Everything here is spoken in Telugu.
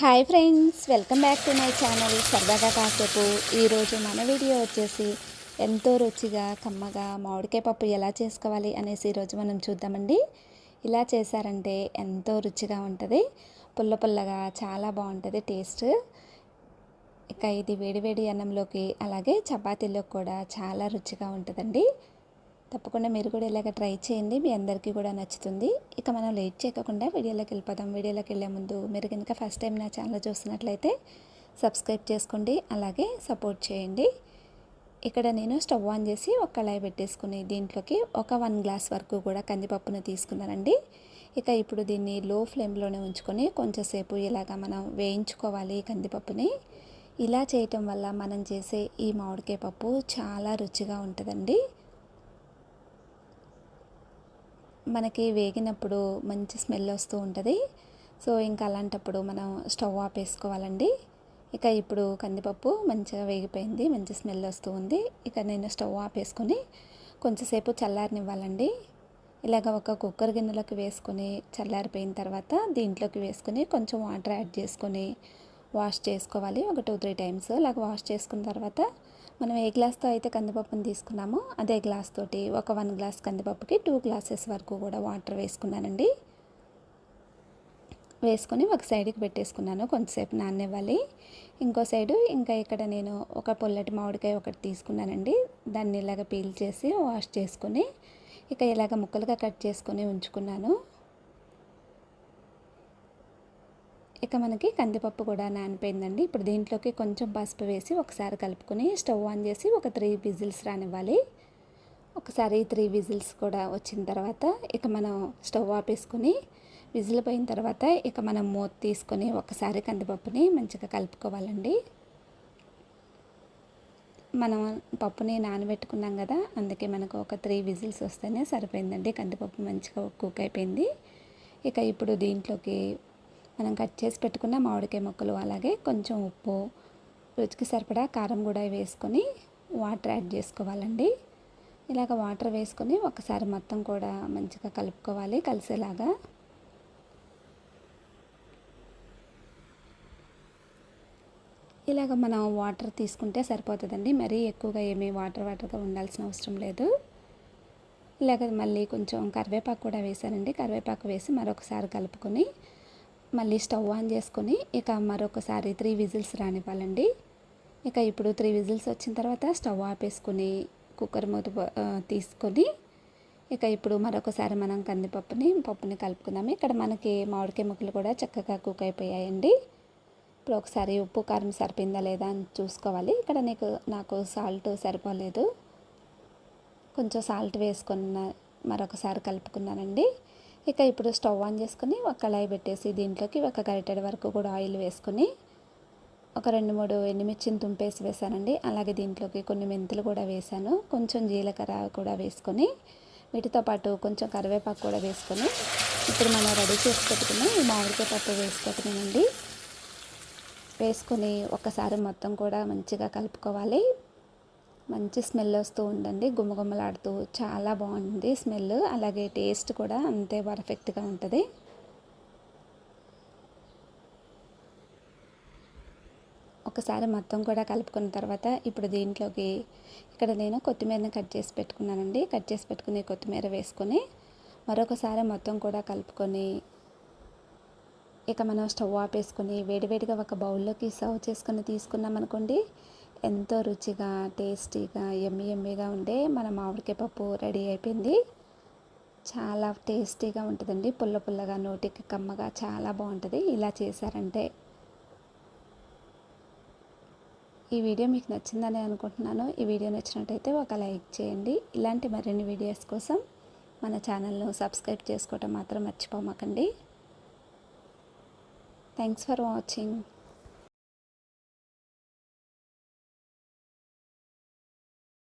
Hi friends welcome back to my channel సరదాగా కాసేపు. ఈరోజు మన వీడియో వచ్చేసి ఎంతో రుచిగా కమ్మగా మామిడికాయ పప్పు ఎలా చేసుకోవాలి అనేసి ఈరోజు మనం చూద్దామండి. ఇలా చేశారంటే ఎంతో రుచిగా ఉంటుంది. పుల్ల పుల్లగా చాలా బాగుంటుంది టేస్ట్. ఇక ఇది వేడివేడి అన్నంలోకి అలాగే చపాతీలోకి కూడా చాలా రుచిగా ఉంటుందండి. తప్పకుండా మీరు కూడా ఇలాగ ట్రై చేయండి. మీ అందరికీ కూడా నచ్చుతుంది. ఇక మనం లేట్ చేయకుండా వీడియోలోకి వెళ్ళిపోదాం. వీడియోలోకి వెళ్ళే ముందు మీరు కనుక ఫస్ట్ టైం నా ఛానల్ చూస్తున్నట్లయితే సబ్స్క్రైబ్ చేసుకోండి. అలాగే సపోర్ట్ చేయండి. ఇక్కడ నేను స్టవ్ ఆన్ చేసి ఒక కళాయి పెట్టేసుకుని దీంట్లోకి ఒక వన్ గ్లాస్ వరకు కూడా కందిపప్పును తీసుకున్నానండి. ఇక ఇప్పుడు దీన్ని లో ఫ్లేమ్లోనే ఉంచుకొని కొంచెంసేపు ఇలాగా మనం వేయించుకోవాలి కందిపప్పుని. ఇలా చేయటం వల్ల మనం చేసే ఈ మామిడికాయ పప్పు చాలా రుచిగా ఉంటుందండి. మనకి వేగినప్పుడు మంచి స్మెల్ వస్తూ ఉంటుంది. సో ఇంకా అలాంటప్పుడు మనం స్టవ్ ఆపేసుకోవాలండి ఇక ఇప్పుడు కందిపప్పు మంచిగా వేగిపోయింది మంచి స్మెల్ వస్తూ ఉంది. ఇక నేను స్టవ్ ఆపేసుకొని కొంచెంసేపు చల్లారనివ్వాలండి. ఇలాగ ఒక కుక్కర్ గిన్నెలోకి వేసుకొని చల్లారిపోయిన తర్వాత దీంట్లోకి వేసుకొని కొంచెం వాటర్ యాడ్ చేసుకొని వాష్ చేసుకోవాలి. ఒక టూ త్రీ టైమ్స్ ఇలాగ వాష్ చేసుకున్న తర్వాత మనం ఏ గ్లాస్తో అయితే కందిపప్పును తీసుకున్నామో అదే గ్లాస్ తోటి ఒక వన్ గ్లాస్ కందిపప్పుకి టూ గ్లాసెస్ వరకు కూడా వాటర్ వేసుకున్నానండి. వేసుకొని ఒక సైడ్కి పెట్టేసుకున్నాను కొంతసేపు నాననివ్వాలి. ఇంకో సైడు ఇంకా ఇక్కడ నేను ఒక పొల్లటి మామిడికాయ ఒకటి తీసుకున్నానండి. దాన్ని ఇలాగ పీల్ చేసి వాష్ చేసుకొని ఇక ఇలాగ ముక్కలుగా కట్ చేసుకొని ఉంచుకున్నాను. ఇక మనకి కందిపప్పు కూడా నానిపోయిందండి. ఇప్పుడు దీంట్లోకి కొంచెం పసుపు వేసి ఒకసారి కలుపుకొని స్టవ్ ఆన్ చేసి ఒక త్రీ విజిల్స్ రానివ్వాలి. ఒకసారి త్రీ విజిల్స్ కూడా వచ్చిన తర్వాత ఇక మనం స్టవ్ ఆపేసుకొని విజిల్ పోయిన తర్వాత ఇక మనం మూత తీసుకొని ఒకసారి కందిపప్పుని మంచిగా కలుపుకోవాలండి. మనం పప్పుని నానబెట్టుకున్నాం కదా అందుకే మనకు ఒక త్రీ విజిల్స్ వస్తేనే సరిపోయిందండి. కందిపప్పు మంచిగా కుక్ అయిపోయింది. ఇక ఇప్పుడు దీంట్లోకి మనం కట్ చేసి పెట్టుకున్న మామిడికాయ ముక్కలు అలాగే కొంచెం ఉప్పు రుచికి సరిపడా కారం కూడా వేసుకొని వాటర్ యాడ్ చేసుకోవాలండి. ఇలాగ వాటర్ వేసుకొని ఒకసారి మొత్తం కూడా మంచిగా కలుపుకోవాలి కలిసేలాగా. ఇలాగ మనం వాటర్ తీసుకుంటే సరిపోతుందండి. మరీ ఎక్కువగా ఏమీ వాటర్ వాటర్గా ఉండాల్సిన అవసరం లేదు. ఇలాగ మళ్ళీ కొంచెం కరివేపాకు కూడా వేసానండి కరివేపాకు వేసి మరొకసారి కలుపుకొని మళ్ళీ స్టవ్ ఆన్ చేసుకొని ఇక మరొకసారి త్రీ విజిల్స్ రానివ్వాలండి. ఇక ఇప్పుడు త్రీ విజిల్స్ వచ్చిన తర్వాత స్టవ్ ఆపేసుకొని కుక్కర్ మూత తీసుకొని ఇక ఇప్పుడు మరొకసారి మనం కందిపప్పుని పప్పుని కలుపుకుందాము. ఇక్కడ మనకి మామిడికాయ ముక్కలు కూడా చక్కగా కుక్ అయిపోయాయండి. ఇప్పుడు ఒకసారి ఉప్పు కారం సరిపోయిందా లేదా అని చూసుకోవాలి. ఇక్కడ నీకు నాకు సాల్ట్ సరిపోలేదు. కొంచెం సాల్ట్ వేసుకున్న మరొకసారి కలుపుకున్నానండి. ఇక ఇప్పుడు స్టవ్ ఆన్ చేసుకొని ఒక కళాయి పెట్టేసి దీంట్లోకి ఒక గరిటెడ వరకు కూడా ఆయిల్ వేసుకొని ఒక రెండు మూడు ఎండుమిర్చిని తుంపేసి వేసానండి అలాగే దీంట్లోకి కొన్ని మెంతులు కూడా వేసాను కొంచెం జీలకర్ర కూడా వేసుకొని వీటితో పాటు కొంచెం కరివేపాకు కూడా వేసుకొని ఇప్పుడు మనం రెడీ చేసి పెట్టుకుని ఈ మామిడికాయ పప్పు వేసుకుంటున్నానండి వేసుకొని ఒకసారి మొత్తం కూడా మంచిగా కలుపుకోవాలి. మంచి స్మెల్ వస్తూ ఉండండి గుమగుమలాడుతూ చాలా బాగుంది స్మెల్. అలాగే టేస్ట్ కూడా అంతే పర్ఫెక్ట్గా ఉంటుంది. ఒకసారి మొత్తం కూడా కలుపుకున్న తర్వాత ఇప్పుడు దీంట్లోకి ఇక్కడ నేను కొత్తిమీరని కట్ చేసి పెట్టుకున్నానండి. కట్ చేసి పెట్టుకుని కొత్తిమీర వేసుకొని మరొకసారి మొత్తం కూడా కలుపుకొని ఇక మనం స్టవ్ ఆపేసుకొని వేడివేడిగా ఒక బౌల్లోకి సర్వ్ చేసుకొని తీసుకున్నాం అనుకోండి ఎంతో రుచిగా టేస్టీగా ఎమ్మి ఎమ్మిగా ఉండే మన మామిడికాయ పప్పు రెడీ అయిపోయింది. చాలా టేస్టీగా ఉంటుందండి. పుల్ల పుల్లగా నోటికి కమ్మగా చాలా బాగుంటుంది. ఇలా చేశారంటే ఈ వీడియో మీకు నచ్చిందని అనుకుంటున్నాను. ఈ వీడియో నచ్చినట్టయితే ఒక లైక్ చేయండి. ఇలాంటి మరిన్ని వీడియోస్ కోసం మన ఛానల్ను సబ్స్క్రైబ్ చేసుకోవటం మాత్రం మర్చిపోమాకండి. Thanks for watching